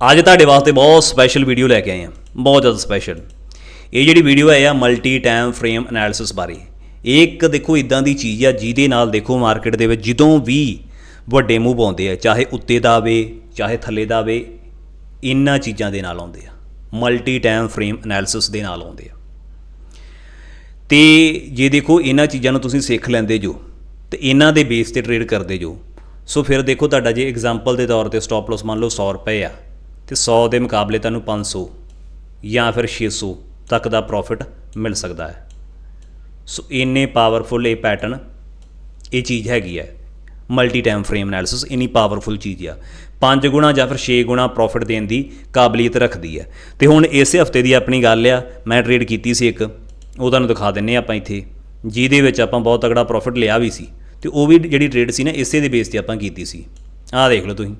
ਅੱਜ ਤੁਹਾਡੇ ਵਾਸਤੇ ਬਹੁਤ ਸਪੈਸ਼ਲ ਵੀਡੀਓ ਲੈ ਕੇ ਆਏ ਹਾਂ। ਬਹੁਤ ਜ਼ਿਆਦਾ ਸਪੈਸ਼ਲ ਇਹ ਜਿਹੜੀ ਵੀਡੀਓ ਹੈ ਆ ਮਲਟੀ ਟਾਈਮ ਫਰੇਮ ਐਨਾਲਿਸਿਸ ਬਾਰੇ। ਇਹ ਇੱਕ ਦੇਖੋ ਇਦਾਂ ਦੀ ਚੀਜ਼ ਆ, ਜਿਹਦੇ ਨਾਲ ਦੇਖੋ ਮਾਰਕੀਟ ਦੇ ਵਿੱਚ ਜਦੋਂ ਵੀ ਵੱਡੇ ਮੂਵ ਆਉਂਦੇ ਆ, ਚਾਹੇ ਉੱਤੇ ਦਾ ਆਵੇ, ਚਾਹੇ ਥੱਲੇ ਦਾ ਆਵੇ, ਇਹਨਾਂ ਚੀਜ਼ਾਂ ਦੇ ਨਾਲ ਆਉਂਦੇ ਆ। ਮਲਟੀ ਟਾਈਮ ਫਰੇਮ ਐਨਾਲਿਸਿਸ ਦੇ ਨਾਲ ਆਉਂਦੇ ਆ। ਤੇ ਜੇ ਦੇਖੋ ਇਹਨਾਂ ਚੀਜ਼ਾਂ ਨੂੰ ਤੁਸੀਂ ਸਿੱਖ ਲੈਂਦੇ ਜੋ, ਤੇ ਇਹਨਾਂ ਦੇ ਬੇਸ ਤੇ ਟ੍ਰੇਡ ਕਰਦੇ ਜੋ, ਸੋ ਫਿਰ ਦੇਖੋ ਤੁਹਾਡਾ ਜੇ ਐਗਜ਼ਾਮਪਲ ਦੇ ਤੌਰ ਤੇ ਸਟਾਪ ਲਾਸ ਮੰਨ ਲਓ 100 ਰੁਪਏ ਆ। ਤੇ 100 ਦੇ ਮੁਕਾਬਲੇ ਤੁਹਾਨੂੰ 500 ਜਾਂ ਫਿਰ 600 ਤੱਕ ਦਾ ਪ੍ਰੋਫਿਟ ਮਿਲ ਸਕਦਾ ਹੈ। ਸੋ ਇੰਨੇ ਪਾਵਰਫੁਲ ਇਹ ਪੈਟਰਨ ਇਹ ਚੀਜ਼ ਹੈਗੀ ਹੈ। ਮਲਟੀ ਟਾਈਮ ਫਰੇਮ ਐਨਾਲਿਸਿਸ ਇੰਨੀ ਪਾਵਰਫੁਲ ਚੀਜ਼ ਆ। 5 ਗੁਣਾ ਜਾਂ ਫਿਰ 6 ਗੁਣਾ ਪ੍ਰੋਫਿਟ ਦੇਣ ਦੀ ਕਾਬਲੀਅਤ ਰੱਖਦੀ ਹੈ। ਤੇ ਹੁਣ ਇਸੇ ਹਫ਼ਤੇ ਦੀ ਆਪਣੀ ਗੱਲ ਆ, ਮੈਂ ਟ੍ਰੇਡ ਕੀਤੀ ਸੀ ਇੱਕ, ਉਹ ਤੁਹਾਨੂੰ ਦਿਖਾ ਦਿੰਨੇ ਆਪਾਂ ਇੱਥੇ। ਜਿਹਦੇ ਵਿੱਚ ਆਪਾਂ ਬਹੁਤ ਤਗੜਾ ਪ੍ਰੋਫਿਟ ਲਿਆ ਵੀ ਸੀ। ਤੇ ਉਹ ਵੀ ਜਿਹੜੀ ਟ੍ਰੇਡ ਸੀ ਨਾ, ਇਸੇ ਦੇ ਬੇਸ ਤੇ ਆਪਾਂ ਕੀਤੀ ਸੀ। ਆਹ ਦੇਖ ਲਓ ਤੁਸੀਂ।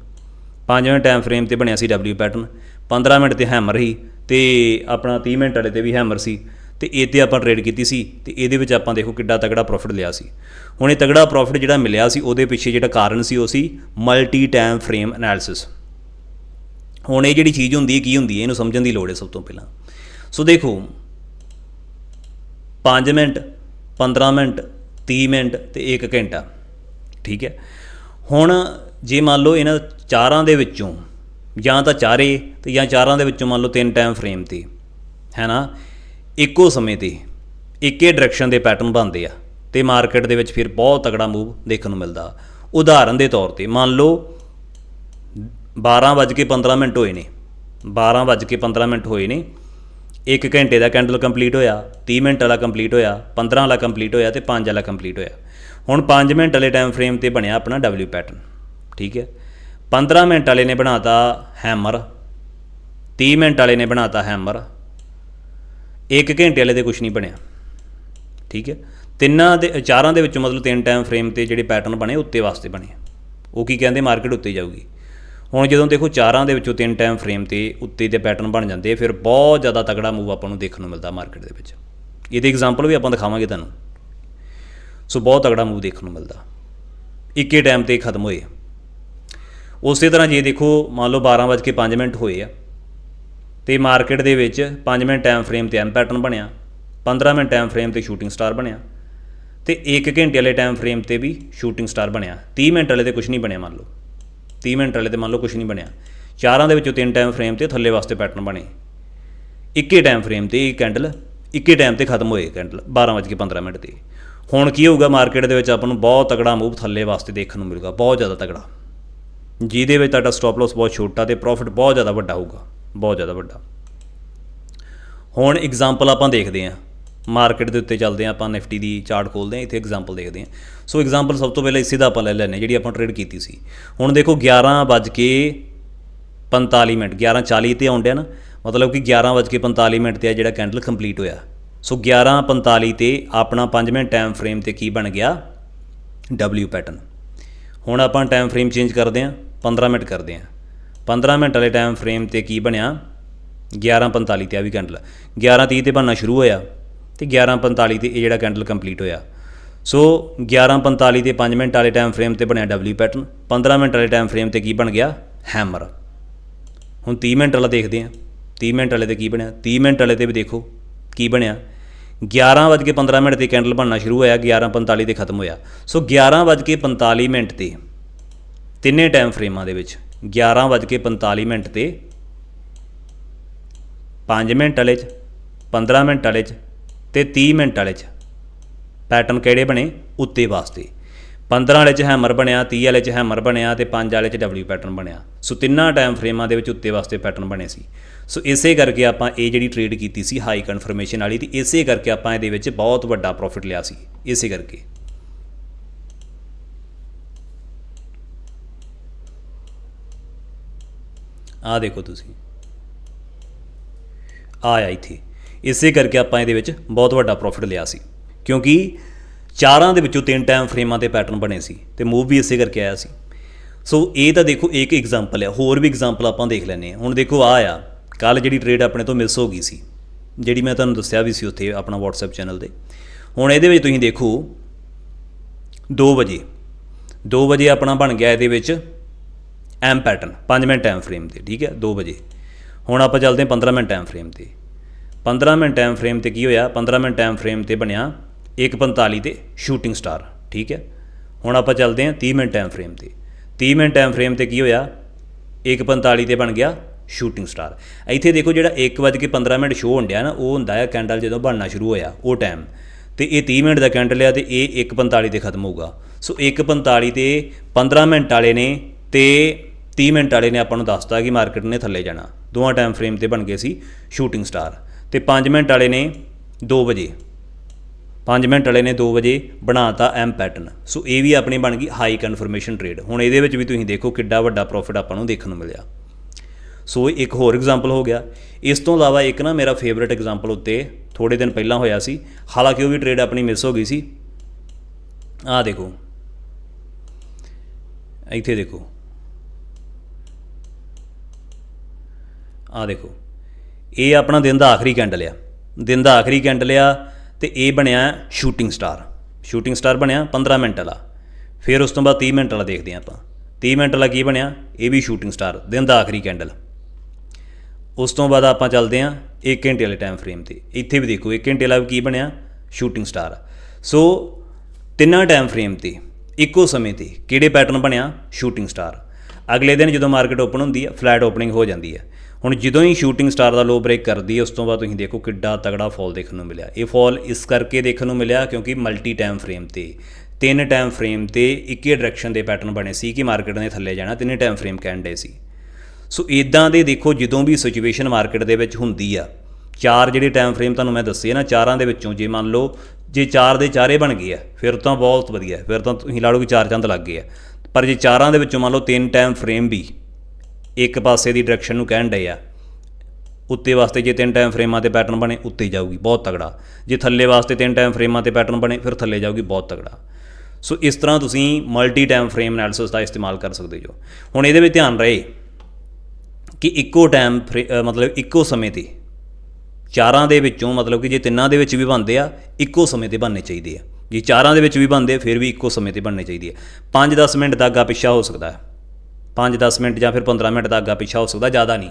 5 ਮਿੰਟ ਟਾਈਮ ਫਰੇਮ ਤੇ ਬਣਿਆ ਸੀ W ਪੈਟਰਨ 15 ਮਿੰਟ ਤੇ ਹੈਮਰ ਸੀ ਤੇ ਆਪਣਾ 30 ਮਿੰਟ ਵਾਲੇ ਤੇ ਵੀ ਹੈਮਰ ਸੀ ਤੇ ਇਹ ਤੇ ਆਪਾਂ ਟ੍ਰੇਡ ਕੀਤੀ ਸੀ ਤੇ ਇਹਦੇ ਵਿੱਚ ਆਪਾਂ ਦੇਖੋ ਕਿੱਡਾ ਤਗੜਾ ਪ੍ਰੋਫਿਟ ਲਿਆ ਸੀ। ਹੁਣ ਇਹ ਤਗੜਾ ਪ੍ਰੋਫਿਟ ਜਿਹੜਾ ਮਿਲਿਆ ਸੀ ਉਹਦੇ ਪਿੱਛੇ ਜਿਹੜਾ ਕਾਰਨ ਸੀ ਉਹ ਸੀ ਮਲਟੀ ਟਾਈਮ ਫਰੇਮ ਐਨਾਲਿਸਿਸ ਹੁਣ ਇਹ ਜਿਹੜੀ ਚੀਜ਼ ਹੁੰਦੀ ਹੈ, ਕੀ ਹੁੰਦੀ ਹੈ, ਇਹਨੂੰ ਸਮਝਣ ਦੀ ਲੋੜ ਹੈ ਸਭ ਤੋਂ ਪਹਿਲਾਂ। ਸੋ ਦੇਖੋ 5 ਮਿੰਟ 15 ਮਿੰਟ 30 ਮਿੰਟ ਤੇ 1 ਘੰਟਾ, ਠੀਕ ਹੈ। ਹੁਣ ਜੇ ਮੰਨ ਲਓ ਇਹਨਾਂ ਚਾਰਾਂ ਦੇ ਵਿੱਚੋਂ ਜਾਂ ਤਾਂ ਚਾਰੇ ਤੇ ਜਾਂ ਚਾਰਾਂ ਦੇ ਵਿੱਚੋਂ ਮੰਨ ਲਓ ਤਿੰਨ ਟਾਈਮ ਫਰੇਮ ਤੇ, ਹੈ ਨਾ? ਇੱਕੋ ਸਮੇਂ ਤੇ ਇੱਕੇ ਡਾਇਰੈਕਸ਼ਨ ਦੇ ਪੈਟਰਨ ਬਣਦੇ ਆ ਤੇ ਮਾਰਕੀਟ ਦੇ ਵਿੱਚ ਫਿਰ ਬਹੁਤ ਤਕੜਾ ਮੂਵ ਦੇਖਣ ਨੂੰ ਮਿਲਦਾ। ਉਦਾਹਰਨ ਦੇ ਤੌਰ ਤੇ ਮੰਨ ਲਓ 12:15 ਮਿੰਟ ਹੋਏ ਨੇ 12:15 ਮਿੰਟ ਹੋਏ ਨੇ 1 ਘੰਟੇ ਦਾ ਕੈਂਡਲ ਕੰਪਲੀਟ ਹੋਇਆ 30 ਮਿੰਟ ਵਾਲਾ ਕੰਪਲੀਟ ਹੋਇਆ 15 ਵਾਲਾ ਕੰਪਲੀਟ ਹੋਇਆ ਤੇ 5 ਵਾਲਾ ਕੰਪਲੀਟ ਹੋਇਆ। ਹੁਣ 5 ਮਿੰਟ ਵਾਲੇ ਟਾਈਮ ਫਰੇਮ ਤੇ ਬਣਿਆ ਆਪਣਾ W ਪੈਟਰਨ ਠੀਕ ਹੈ। 15 ਮਿੰਟ ਵਾਲੇ ਨੇ ਬਣਾਤਾ ਹੈਮਰ 30 ਮਿੰਟ ਵਾਲੇ ਨੇ ਬਣਾਤਾ ਹੈਮਰ 1 ਘੰਟੇ ਵਾਲੇ ਤੇ ਕੁਝ ਨਹੀਂ ਬਣਿਆ। ਠੀਕ ਹੈ। ਤਿੰਨਾਂ ਦੇ, ਚਾਰਾਂ ਦੇ ਵਿੱਚੋਂ ਮਤਲਬ ਤਿੰਨ ਟਾਈਮ ਫਰੇਮ ਤੇ ਜਿਹੜੇ ਪੈਟਰਨ ਬਣੇ ਉੱਤੇ ਵਾਸਤੇ ਬਣੇ। ਉਹ ਕੀ ਕਹਿੰਦੇ ਮਾਰਕੀਟ ਉੱਤੇ ਜਾਊਗੀ। ਹੁਣ ਜਦੋਂ ਦੇਖੋ ਚਾਰਾਂ ਦੇ ਵਿੱਚੋਂ ਤਿੰਨ ਟਾਈਮ ਫਰੇਮ ਤੇ ਉੱਤੇ ਦੇ ਪੈਟਰਨ ਬਣ ਜਾਂਦੇ ਫਿਰ ਬਹੁਤ ਜ਼ਿਆਦਾ ਤਗੜਾ ਮੂਵ ਆਪਾਂ ਨੂੰ ਦੇਖਣ ਨੂੰ ਮਿਲਦਾ ਮਾਰਕੀਟ ਦੇ ਵਿੱਚ। ਇਹਦੇ ਐਗਜ਼ਾਮਪਲ ਵੀ ਆਪਾਂ ਦਿਖਾਵਾਂਗੇ ਤੁਹਾਨੂੰ। ਸੋ ਬਹੁਤ ਤਗੜਾ ਮੂਵ ਦੇਖਣ ਨੂੰ ਮਿਲਦਾ। ਇੱਕੇ ਟਾਈਮ ਤੇ ਖਤਮ ਹੋਏ। ਉਸੇ ਤਰ੍ਹਾਂ ਜੇ ਦੇਖੋ, ਮੰਨ ਲਓ 12:05 ਮਿੰਟ ਹੋਏ ਆ, ਤੇ ਮਾਰਕੀਟ ਦੇ ਵਿੱਚ 5 ਮਿੰਟ ਟਾਈਮ ਫਰੇਮ ਤੇ ਐਮ ਪੈਟਰਨ ਬਣਿਆ 15 ਮਿੰਟ ਟਾਈਮ ਫਰੇਮ ਤੇ ਸ਼ੂਟਿੰਗ ਸਟਾਰ ਬਣਿਆ, ਤੇ 1 ਘੰਟੇ ਵਾਲੇ ਟਾਈਮ ਫਰੇਮ ਤੇ ਵੀ ਸ਼ੂਟਿੰਗ ਸਟਾਰ ਬਣਿਆ। 30 ਮਿੰਟ ਵਾਲੇ ਤੇ ਕੁਝ ਨਹੀਂ ਬਣਿਆ ਮੰਨ ਲਓ। 30 ਮਿੰਟ ਵਾਲੇ ਤੇ ਮੰਨ ਲਓ ਕੁਝ ਨਹੀਂ ਬਣਿਆ। ਚਾਰਾਂ ਦੇ ਵਿੱਚੋਂ ਤਿੰਨ ਟਾਈਮ ਫਰੇਮ ਤੇ ਥੱਲੇ ਵਾਸਤੇ ਪੈਟਰਨ ਬਣੇ। ਇੱਕੇ ਟਾਈਮ ਫਰੇਮ ਤੇ ਇਹ ਕੈਂਡਲ ਇੱਕੇ ਟਾਈਮ ਤੇ ਖਤਮ ਹੋਏ ਕੈਂਡਲ 12:15 ਮਿੰਟ ਤੇ। ਹੁਣ ਕੀ ਹੋਊਗਾ, ਮਾਰਕੀਟ ਦੇ ਵਿੱਚ ਆਪਾਂ ਨੂੰ ਬਹੁਤ ਤਗੜਾ ਮੂਵ ਥੱਲੇ ਵਾਸਤੇ ਦੇਖਣ ਨੂੰ ਮਿਲੂਗਾ, ਬਹੁਤ ਜ਼ਿਆਦਾ ਤਗੜਾ ਜਿਹਦੇ ਵਿੱਚ ਤੁਹਾਡਾ ਸਟਾਪ ਲਾਸ ਬਹੁਤ ਛੋਟਾ ਤੇ ਪ੍ਰੋਫਿਟ ਬਹੁਤ ਜ਼ਿਆਦਾ ਵੱਡਾ ਹੋਊਗਾ, ਬਹੁਤ ਜ਼ਿਆਦਾ ਵੱਡਾ। ਹੁਣ ਐਗਜ਼ਾਮਪਲ ਆਪਾਂ ਦੇਖਦੇ ਹਾਂ। ਮਾਰਕੀਟ ਦੇ ਉੱਤੇ ਚੱਲਦੇ ਹਾਂ, ਆਪਾਂ ਨਿਫਟੀ ਦੀ ਚਾਰਟ ਖੋਲਦੇ ਹਾਂ, ਇੱਥੇ ਐਗਜ਼ਾਮਪਲ ਦੇਖਦੇ ਹਾਂ। ਸੋ ਐਗਜ਼ਾਮਪਲ ਸਭ ਤੋਂ ਪਹਿਲਾਂ ਇਸੇ ਦਾ ਆਪਾਂ ਲੈ ਲੈਨੇ ਜਿਹੜੀ ਆਪਾਂ ਟ੍ਰੇਡ ਕੀਤੀ ਸੀ। ਹੁਣ ਦੇਖੋ 11 ਵੱਜ ਕੇ 45 ਮਿੰਟ 11:40 ਤੇ ਆਉਂਦੇ ਆ ਨਾ, ਮਤਲਬ ਕਿ 11:45 ਮਿੰਟ ਤੇ ਆ ਜਿਹੜਾ ਕੈਂਡਲ ਕੰਪਲੀਟ ਹੋਇਆ। ਸੋ 11:45 ਤੇ ਆਪਣਾ 5 ਮਿੰਟ ਟਾਈਮ ਫਰੇਮ ਤੇ ਕੀ ਬਣ ਗਿਆ? W ਪੈਟਰਨ ਹੁਣ ਆਪਾਂ ਟਾਈਮ ਫਰੇਮ ਚੇਂਜ ਕਰਦੇ ਹਾਂ। 15 ਮਿੰਟ ਕਰਦੇ ਹਾਂ। 15 ਮਿੰਟ ਵਾਲੇ ਟਾਈਮ ਫਰੇਮ ਤੇ ਕੀ ਬਣਿਆ? 11:45 ਤੇ ਆ ਵੀ ਕੈਂਡਲ 11:30 ਤੇ ਬਣਨਾ ਸ਼ੁਰੂ ਹੋਇਆ ਤੇ 11:45 ਤੇ ਇਹ ਜਿਹੜਾ ਕੈਂਡਲ ਕੰਪਲੀਟ ਹੋਇਆ। ਸੋ 11:45 ਤੇ 5 ਮਿੰਟ ਵਾਲੇ ਟਾਈਮ ਫਰੇਮ ਤੇ ਬਣਿਆ W ਪੈਟਰਨ 15 ਮਿੰਟ ਵਾਲੇ ਟਾਈਮ ਫਰੇਮ ਤੇ ਕੀ ਬਣ ਗਿਆ? ਹੈਮਰ ਹੁਣ 30 ਮਿੰਟ ਵਾਲਾ ਦੇਖਦੇ ਹਾਂ। 30 ਮਿੰਟ ਵਾਲੇ ਤੇ ਕੀ ਬਣਿਆ? 30 ਮਿੰਟ ਵਾਲੇ ਤੇ ਵੀ ਦੇਖੋ ਕੀ ਬਣਿਆ। 11:15 ਮਿੰਟ ਤੇ ਕੈਂਡਲ ਬਣਨਾ ਸ਼ੁਰੂ ਹੋਇਆ। 11:45 ਤੇ ਖਤਮ ਹੋਇਆ। ਸੋ 11:45 ਮਿੰਟ ਤੇ ਤਿੰਨੇ ਟਾਈਮ ਫਰੇਮਾਂ ਦੇ ਵਿੱਚ 11:45 ਮਿੰਟ ਤੇ 5 ਮਿੰਟ ਵਾਲੇ 'ਚ 15 ਮਿੰਟ ਵਾਲੇ 'ਚ ਤੇ 30 ਮਿੰਟ ਵਾਲੇ 'ਚ। ਪੈਟਰਨ ਕਿਹੜੇ ਬਣੇ? ਉੱਤੇ ਵਾਸਤੇ। 15 ਵਾਲੇ 'ਚ ਹੈਮਰ ਬਣਿਆ 30 ਵਾਲੇ 'ਚ ਹੈਮਰ ਬਣਿਆ ਤੇ 5 ਵਾਲੇ 'ਚ W ਪੈਟਰਨ ਬਣਿਆ। ਸੋ ਤਿੰਨਾਂ ਟਾਈਮ ਫਰੇਮਾਂ ਦੇ ਵਿੱਚ ਉੱਤੇ ਵਾਸਤੇ ਪੈਟਰਨ ਬਣੇ ਸੀ। ਸੋ ਇਸੇ ਕਰਕੇ ਆਪਾਂ ਇਹ ਜਿਹੜੀ ਟ੍ਰੇਡ ਕੀਤੀ ਸੀ ਹਾਈ ਕਨਫਰਮੇਸ਼ਨ ਵਾਲੀ, ਤੇ ਇਸੇ ਕਰਕੇ ਆਪਾਂ ਇਹਦੇ ਵਿੱਚ ਬਹੁਤ ਵੱਡਾ ਪ੍ਰੋਫਿਟ ਲਿਆ ਸੀ। ਇਸੇ ਕਰਕੇ। ਆਹ ਦੇਖੋ ਤੁਸੀਂ। ਆਇਆ ਇੱਥੇ। ਇਸੇ ਕਰਕੇ ਆਪਾਂ ਇਹਦੇ ਵਿੱਚ ਬਹੁਤ ਵੱਡਾ ਪ੍ਰੋਫਿਟ ਲਿਆ ਸੀ। ਕਿਉਂਕਿ ਚਾਰਾਂ ਦੇ ਵਿੱਚੋਂ ਤਿੰਨ ਟਾਈਮ ਫਰੇਮਾਂ ਤੇ ਪੈਟਰਨ ਬਣੇ ਸੀ ਤੇ ਮੂਵ ਵੀ ਇਸੇ ਕਰਕੇ ਆਇਆ ਸੀ। ਸੋ ਇਹ ਤਾਂ ਦੇਖੋ ਇੱਕ ਐਗਜ਼ਾਮਪਲ ਹੈ। ਹੋਰ ਵੀ ਐਗਜ਼ਾਮਪਲ ਆਪਾਂ ਦੇਖ ਲੈਨੇ ਆ ਹੁਣ ਦੇਖੋ ਆ ਆ। ਕੱਲ ਜਿਹੜੀ ਟ੍ਰੇਡ ਆਪਣੇ ਤੋਂ ਮਿਸ ਹੋ ਗਈ ਸੀ, ਜਿਹੜੀ ਮੈਂ ਤੁਹਾਨੂੰ ਦੱਸਿਆ ਵੀ ਸੀ ਉੱਥੇ ਆਪਣਾ WhatsApp ਚੈਨਲ ਤੇ। ਹੁਣ ਇਹਦੇ ਵਿੱਚ ਤੁਸੀਂ ਦੇਖੋ 2 ਵਜੇ। 2 ਵਜੇ ਆਪਣਾ ਬਣ ਗਿਆ ਇਹਦੇ ਵਿੱਚ M pattern 5 minute time frame ਤੇ, ਠੀਕ ਹੈ 2 ਵਜੇ। ਹੁਣ ਆਪਾਂ ਚੱਲਦੇ ਹਾਂ 15 ਮਿੰਟ ਟਾਈਮ ਫਰੇਮ ਤੇ। 15 ਮਿੰਟ ਟਾਈਮ ਫਰੇਮ ਤੇ ਕੀ ਹੋਇਆ? 15 ਮਿੰਟ ਟਾਈਮ ਫਰੇਮ ਤੇ ਬਣਿਆ 1:45 ਤੇ ਸ਼ੂਟਿੰਗ ਸਟਾਰ ਠੀਕ ਹੈ। ਹੁਣ ਆਪਾਂ ਚੱਲਦੇ ਹਾਂ 30 ਮਿੰਟ ਟਾਈਮ ਫਰੇਮ ਤੇ। 30 ਮਿੰਟ ਟਾਈਮ ਫਰੇਮ ਤੇ ਕੀ ਹੋਇਆ? 1:45 ਤੇ ਬਣ ਗਿਆ ਸ਼ੂਟਿੰਗ ਸਟਾਰ ਇੱਥੇ ਦੇਖੋ ਜਿਹੜਾ 1:15 ਮਿੰਟ ਸ਼ੋ ਹੁੰਦਿਆ ਨਾ, ਉਹ ਹੁੰਦਾ ਹੈ ਕੈਂਡਲ ਜਦੋਂ ਬਣਨਾ ਸ਼ੁਰੂ ਹੋਇਆ, ਉਹ ਟਾਈਮ ਤੇ ਇਹ 30 ਮਿੰਟ ਦਾ ਕੈਂਡਲ ਆ ਤੇ ਇਹ 1:45 ਤੇ ਖਤਮ ਹੋਊਗਾ। ਸੋ 1:45 ਤੇ 15 ਮਿੰਟ ਵਾਲੇ ਨੇ ਤੇ 30 ਮਿੰਟ ਵਾਲੇ ਨੇ ਆਪਾਂ ਨੂੰ ਦੱਸਤਾ ਕਿ ਮਾਰਕੀਟ ਨੇ ਥੱਲੇ ਜਾਣਾ। ਦੋਵਾਂ ਟਾਈਮ ਫਰੇਮ ਤੇ ਬਣ ਗਏ ਸੀ ਸ਼ੂਟਿੰਗ ਸਟਾਰ ਤੇ 5 ਮਿੰਟ ਵਾਲੇ ਨੇ 2 ਵਜੇ। 5 ਮਿੰਟ ਵਾਲੇ ਨੇ 2 ਵਜੇ ਬਣਾਤਾ ਐਮ ਪੈਟਰਨ ਸੋ ਇਹ ਵੀ ਆਪਣੀ ਬਣ ਗਈ ਹਾਈ ਕਨਫਰਮੇਸ਼ਨ ਟ੍ਰੇਡ ਹੁਣ ਇਹਦੇ ਵਿੱਚ ਵੀ ਤੁਸੀਂ ਦੇਖੋ ਕਿੱਡਾ ਵੱਡਾ ਪ੍ਰੋਫਿਟ ਆਪਾਂ ਨੂੰ ਦੇਖਣ ਨੂੰ ਮਿਲਿਆ। ਸੋ ਇੱਕ ਹੋਰ ਐਗਜ਼ਾਮਪਲ ਹੋ ਗਿਆ। ਇਸ ਤੋਂ ਇਲਾਵਾ ਇੱਕ ਨਾ ਮੇਰਾ ਫੇਵਰਿਟ ਐਗਜ਼ਾਮਪਲ ਉੱਤੇ ਥੋੜੇ ਦਿਨ ਪਹਿਲਾਂ ਹੋਇਆ ਸੀ। ਹਾਲਾਂਕਿ ਉਹ ਵੀ ਟ੍ਰੇਡ ਆਪਣੀ ਮਿਸ ਹੋ ਗਈ ਸੀ। ਆਹ ਦੇਖੋ। ਇੱਥੇ ਦੇਖੋ। ਆਹ ਦੇਖੋ, ਇਹ ਆਪਣਾ ਦਿਨ ਦਾ ਆਖਰੀ ਕੈਂਡਲ ਆ। ਦਿਨ ਦਾ ਆਖਰੀ ਕੈਂਡਲ ਆ ਤੇ ਇਹ ਬਣਿਆ ਸ਼ੂਟਿੰਗ ਸਟਾਰ ਸ਼ੂਟਿੰਗ ਸਟਾਰ ਬਣਿਆ 15 ਮਿੰਟ ਵਾਲਾ। ਫਿਰ ਉਸ ਤੋਂ ਬਾਅਦ 30 ਮਿੰਟ ਵਾਲਾ ਦੇਖਦੇ ਹਾਂ ਆਪਾਂ। 30 ਮਿੰਟ ਵਾਲਾ ਕੀ ਬਣਿਆ? ਇਹ ਵੀ ਸ਼ੂਟਿੰਗ ਸਟਾਰ ਦਿਨ ਦਾ ਆਖਰੀ ਕੈਂਡਲ ਉਸ ਤੋਂ ਬਾਅਦ ਆਪਾਂ ਚੱਲਦੇ ਹਾਂ 1 ਘੰਟੇ ਵਾਲੇ ਟਾਈਮ ਫਰੇਮ ਤੇ। ਇੱਥੇ ਵੀ ਦੇਖੋ 1 ਘੰਟੇ ਵਾਲਾ ਵੀ ਕੀ ਬਣਿਆ? ਸ਼ੂਟਿੰਗ ਸਟਾਰ ਸੋ ਤਿੰਨਾਂ ਟਾਈਮ ਫਰੇਮ ਤੇ, ਇੱਕੋ ਸਮੇਂ ਤੇ ਕਿਹੜੇ ਪੈਟਰਨ ਬਣਿਆ? ਸ਼ੂਟਿੰਗ ਸਟਾਰ ਅਗਲੇ ਦਿਨ ਜਦੋਂ ਮਾਰਕੀਟ ਓਪਨ ਹੁੰਦੀ ਹੈ ਫਲੈਟ ਓਪਨਿੰਗ ਹੋ ਜਾਂਦੀ ਹੈ ਹੁਣ ਜਦੋਂ ਹੀ ਸ਼ੂਟਿੰਗ ਸਟਾਰ ਦਾ ਲੋ ਬ੍ਰੇਕ ਕਰਦੀ ਹੈ, ਉਸ ਤੋਂ ਬਾਅਦ ਤੁਸੀਂ ਦੇਖੋ ਕਿੱਡਾ ਤਗੜਾ ਫਾਲ ਦੇਖਣ ਨੂੰ ਮਿਲਿਆ। ਇਹ ਫਾਲ ਇਸ ਕਰਕੇ ਦੇਖਣ ਨੂੰ ਮਿਲਿਆ ਕਿਉਂਕਿ ਮਲਟੀ ਟਾਈਮ ਫਰੇਮ ਤੇ, ਤਿੰਨ ਟਾਈਮ ਫਰੇਮ ਤੇ ਇੱਕੇ ਡਾਇਰੈਕਸ਼ਨ ਦੇ ਪੈਟਰਨ ਬਣੇ ਸੀ ਕਿ ਮਾਰਕੀਟ ਨੇ ਥੱਲੇ ਜਾਣਾ, ਤਿੰਨੇ ਟਾਈਮ ਫਰੇਮ ਕਹਿਣ ਕਹਿੰਦੇ ਸੀ। ਸੋ ਇਦਾਂ ਦੇ ਦੇਖੋ ਜਦੋਂ ਵੀ ਸਿਚੁਏਸ਼ਨ ਮਾਰਕੀਟ ਦੇ ਵਿੱਚ ਹੁੰਦੀ ਆ, ਚਾਰ ਜਿਹੜੇ ਟਾਈਮ ਫਰੇਮ ਤੁਹਾਨੂੰ ਮੈਂ ਦੱਸੇ ਨਾ, ਚਾਰਾਂ ਦੇ ਵਿੱਚੋਂ ਜੇ ਮੰਨ ਲਓ, ਜੇ ਚਾਰ ਦੇ ਚਾਰੇ ਬਣ ਗਏ ਆ, ਫਿਰ ਤਾਂ ਬਹੁਤ ਵਧੀਆ, ਫਿਰ ਤਾਂ ਤੁਸੀਂ ਲਾ ਲਓ ਕਿ ਚਾਰ ਚੰਦ ਲੱਗ ਗਏ ਆ। ਪਰ ਜੇ ਚਾਰਾਂ ਦੇ ਵਿੱਚੋਂ ਮੰਨ ਲਓ ਤਿੰਨ ਟਾਈਮ ਫਰੇਮ ਵੀ ਇੱਕ ਪਾਸੇ ਦੀ ਡਾਇਰੈਕਸ਼ਨ ਨੂੰ ਕਹਿਣ ਡਏ ਆ, ਉੱਤੇ ਵਾਸਤੇ ਜੇ ਤਿੰਨ ਟਾਈਮ ਫਰੇਮਾਂ ਤੇ ਪੈਟਰਨ ਬਣੇ, ਉੱਤੇ ਜਾਊਗੀ, ਬਹੁਤ ਤਗੜਾ ਜੇ ਥੱਲੇ ਵਾਸਤੇ ਤਿੰਨ ਟਾਈਮ ਫਰੇਮਾਂ ਤੇ ਪੈਟਰਨ ਬਣੇ, ਫਿਰ ਥੱਲੇ ਜਾਊਗੀ, ਬਹੁਤ ਤਗੜਾ ਸੋ ਇਸ ਤਰ੍ਹਾਂ ਤੁਸੀਂ ਮਲਟੀ ਟਾਈਮ ਫਰੇਮ ਐਨਾਲਿਸਿਸ ਦਾ ਇਸਤੇਮਾਲ ਕਰ ਸਕਦੇ ਹੋ ਹੁਣ ਇਹਦੇ ਵਿੱਚ ਧਿਆਨ ਰਹੇ ਕਿ ਇੱਕੋ ਟਾਈਮ ਮਤਲਬ ਇੱਕੋ ਸਮੇਂ ਤੇ, ਚਾਰਾਂ ਦੇ ਵਿੱਚੋਂ ਮਤਲਬ ਕਿ ਜੇ ਤਿੰਨਾਂ ਦੇ ਵਿੱਚ ਵੀ ਬਣਦੇ ਆ, ਇੱਕੋ ਸਮੇਂ ਤੇ ਬਣਨੇ ਚਾਹੀਦੇ ਆ। ਜੇ ਚਾਰਾਂ ਦੇ ਵਿੱਚ ਵੀ ਬਣਦੇ ਫਿਰ ਵੀ ਇੱਕੋ ਸਮੇਂ ਤੇ ਬਣਨੇ ਚਾਹੀਦੇ ਆ। 5-10 ਮਿੰਟ ਦਾ ਅੱਗਾ ਪਿੱਛਾ ਹੋ ਸਕਦਾ ਹੈ। 5-10 ਮਿੰਟ ਜਾਂ ਫਿਰ 15 ਮਿੰਟ ਦਾ ਅੱਗਾ ਪਿੱਛਾ ਹੋ ਸਕਦਾ, ਜ਼ਿਆਦਾ ਨਹੀਂ।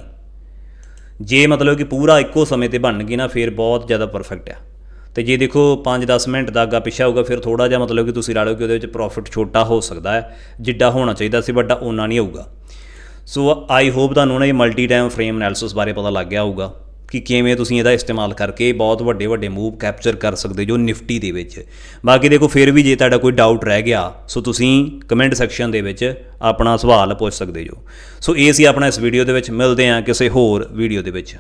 ਜੇ ਮਤਲਬ ਕਿ ਪੂਰਾ ਇੱਕੋ ਸਮੇਂ ਤੇ ਬਣ ਗਈ ਨਾ, ਫਿਰ ਬਹੁਤ ਜ਼ਿਆਦਾ ਪਰਫੈਕਟ ਆ। ਤੇ ਜੇ ਦੇਖੋ 5-10 ਮਿੰਟ ਦਾ ਅੱਗਾ ਪਿੱਛਾ ਹੋਊਗਾ, ਫਿਰ ਥੋੜਾ ਜਿਹਾ ਮਤਲਬ ਕਿ ਤੁਸੀਂ ਲਾ ਲਓ ਕਿ ਉਹਦੇ ਵਿੱਚ ਪ੍ਰੋਫਿਟ ਛੋਟਾ ਹੋ ਸਕਦਾ ਹੈ, ਜਿੱਡਾ ਹੋਣਾ ਚਾਹੀਦਾ ਸੀ, ਵੱਡਾ ਓਨਾ ਨਹੀਂ ਹੋਊਗਾ। ਸੋ ਆਈ ਹੋਪ ਤੁਹਾਨੂੰ ਨਾ ਇਹ ਮਲਟੀ ਟਾਈਮ ਫਰੇਮ ਐਨਾਲਿਸਿਸ ਬਾਰੇ ਪਤਾ ਲੱਗ ਗਿਆ ਹੋਊਗਾ। ਕਿ ਕਿਵੇਂ ਤੁਸੀਂ ਇਹਦਾ ਇਸਤੇਮਾਲ ਕਰਕੇ ਬਹੁਤ ਵੱਡੇ ਵੱਡੇ ਮੂਵ ਕੈਪਚਰ ਕਰ ਸਕਦੇ ਜੋ ਨਿਫਟੀ ਦੇ ਵਿੱਚ। ਬਾਕੀ ਦੇਖੋ, ਫਿਰ ਵੀ ਜੇ ਤੁਹਾਡਾ ਕੋਈ ਡਾਊਟ ਰਹਿ ਗਿਆ, ਸੋ ਤੁਸੀਂ ਕਮੈਂਟ ਸੈਕਸ਼ਨ ਦੇ ਵਿੱਚ ਆਪਣਾ ਸਵਾਲ ਪੁੱਛ ਸਕਦੇ ਜੋ। ਸੋ ਇਹ ਸੀ ਆਪਣਾ ਇਸ ਵੀਡੀਓ ਦੇ ਵਿੱਚ। ਮਿਲਦੇ ਹਾਂ ਕਿਸੇ ਹੋਰ ਵੀਡੀਓ ਦੇ ਵਿੱਚ।